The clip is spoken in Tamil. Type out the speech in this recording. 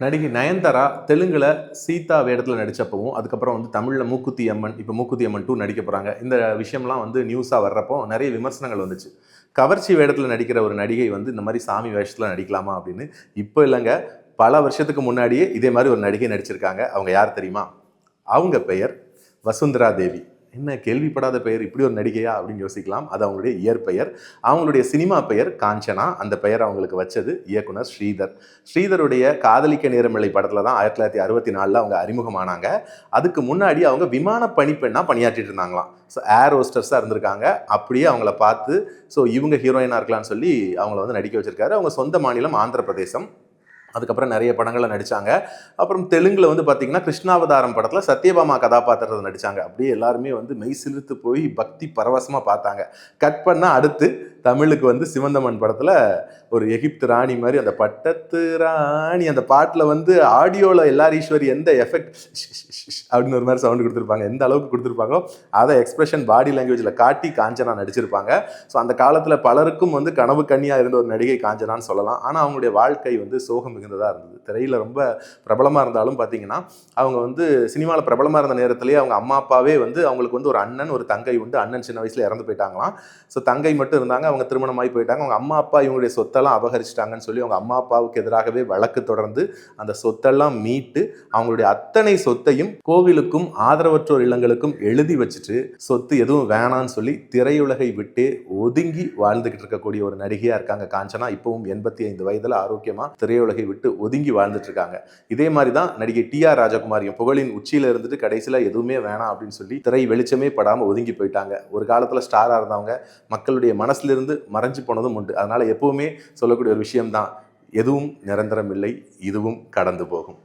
நடிகை நயன்தாரா தெலுங்கில் சீதா வேடத்தில் நடித்தப்பவும் அதுக்கப்புறம் வந்து தமிழில் மூக்குத்தி அம்மன் இப்போ மூக்குத்தி அம்மன் டூ நடிக்க போகிறாங்க இந்த விஷயம்லாம் வந்து நியூஸாக வர்றப்போ நிறைய விமர்சனங்கள் வந்துச்சு. கவர்ச்சி வேடத்தில் நடிக்கிற ஒரு நடிகை வந்து இந்த மாதிரி சாமி வேஷத்தில் நடிக்கலாமா அப்படின்னு இப்போ இல்லைங்க. பல வருஷத்துக்கு முன்னாடியே இதே மாதிரி ஒரு நடிகை நடிச்சிருக்காங்க. அவங்க யார் தெரியுமா? அவங்க பெயர் வசுந்தரா தேவி. என்ன கேள்விப்படாத பெயர் இப்படி ஒரு நடிகையா அப்படின்னு யோசிக்கலாம். அது அவங்களுடைய இயற்பெயர் அவங்களுடைய சினிமா பெயர் காஞ்சனா. அந்த பெயர் அவங்களுக்கு வச்சது இயக்குனர் ஸ்ரீதர். ஸ்ரீதருடைய காதலிக்க நேரமில்லை படத்தில் தான் ஆயிரத்தி தொள்ளாயிரத்தி அறுபத்தி நாலில் அவங்க அறிமுகமானாங்க. அதுக்கு முன்னாடி அவங்க விமான பணிப்பெண்ணாக பணியாற்றிட்டு இருந்தாங்களாம். ஸோ ஏர் ஹோஸ்டர்ஸாக இருந்திருக்காங்க. அப்படியே அவங்கள பார்த்து ஸோ இவங்க ஹீரோயினாக இருக்கலாம்னு சொல்லி அவங்கள வந்து நடிக்க வச்சிருக்காரு. அவங்க சொந்த மாநிலம் ஆந்திர பிரதேசம் அதுக்கப்புறம் நிறைய படங்களில் நடித்தாங்க அப்புறம் தெலுங்கில் வந்து பார்த்தீங்கன்னா கிருஷ்ணாவதாரம் படத்தில் சத்யபாமா கதாபாத்திரத்தை நடித்தாங்க அப்படியே எல்லாருமே வந்து மெய் சிலிர்த்து போய் பக்தி பரவசமாக பார்த்தாங்க. கட் பண்ணால் அடுத்து தமிழுக்கு வந்து சிவந்தமன் படத்தில் ஒரு எகிப்து ராணி மாதிரி அந்த பட்டத்து ராணி அந்த பாட்டில் வந்து ஆடியோவில் எல்லார் ஈஸ்வரி எந்த எஃபெக்ட் அப்படின்னு ஒரு மாதிரி சவுண்டு கொடுத்துருப்பாங்க. எந்த அளவுக்கு கொடுத்துருப்பாங்களோ அதை எக்ஸ்பிரஷன் பாடி லாங்குவேஜில் காட்டி காஞ்சனா நடிச்சிருப்பாங்க. ஸோ அந்த காலத்தில் பலருக்கும் வந்து கனவு கண்ணியாக இருந்த ஒரு நடிகை காஞ்சனான்னு சொல்லலாம். ஆனால் அவங்களுடைய வாழ்க்கை வந்து சோகம் மிகுந்ததாக இருந்தது. திரையில் ரொம்ப பிரபலமாக இருந்தாலும் பார்த்தீங்கன்னா அவங்க வந்து சினிமாவில் பிரபலமாக இருந்த நேரத்திலேயே அவங்க அம்மா அப்பாவே வந்து அவங்களுக்கு வந்து ஒரு அண்ணன் ஒரு தங்கை உண்டு. அண்ணன் சின்ன வயசில் இறந்து போயிட்டாங்களாம். ஸோ தங்கை மட்டும் இருந்தாங்க. அவங்க திருமணமாகி போயிட்டாங்க. அவங்க அம்மா அப்பா இவங்களுடைய சொத்தெல்லாம் அபகரிச்சிட்டாங்கன்னு சொல்லி அவங்க அம்மா அப்பாவுக்கு எதிராகவே வழக்கு தொடர்ந்து அந்த சொத்தெல்லாம் மீட்டு அவங்களுடைய அத்தனை சொத்தையும் கோவிலுக்கும் ஆதரவற்றோர் இல்லங்களுக்கும் எழுதி வச்சுட்டு சொத்து எதுவும் வேணான்னு சொல்லி திரையுலகை விட்டு ஒதுங்கி வாழ்ந்துகிட்டு இருக்கக்கூடிய ஒரு நடிகையா இருக்காங்க காஞ்சனா. இப்பவும் எண்பத்தி ஐந்து வயதுல ஆரோக்கியமா திரையுலகை விட்டு ஒதுங்கி வாழ்ந்துட்டு இருக்காங்க. இதே மாதிரி தான் நடிகை டி ஆர் ராஜகுமாரியும் புகழின் உச்சியில இருந்துட்டு கடைசியில எதுவுமே வேணாம் அப்படின்னு சொல்லி திரை வெளிச்சமே படாம ஒதுங்கி போயிட்டாங்க. ஒரு காலத்துல ஸ்டாரா இருந்தவங்க மக்களுடைய மனசுல இருந்து மறைஞ்சு போனதும் உண்டு. அதனால எப்போவுமே சொல்லக்கூடிய ஒரு விஷயம்தான் எதுவும் நிரந்தரம் இல்லை இதுவும் கடந்து போகும்.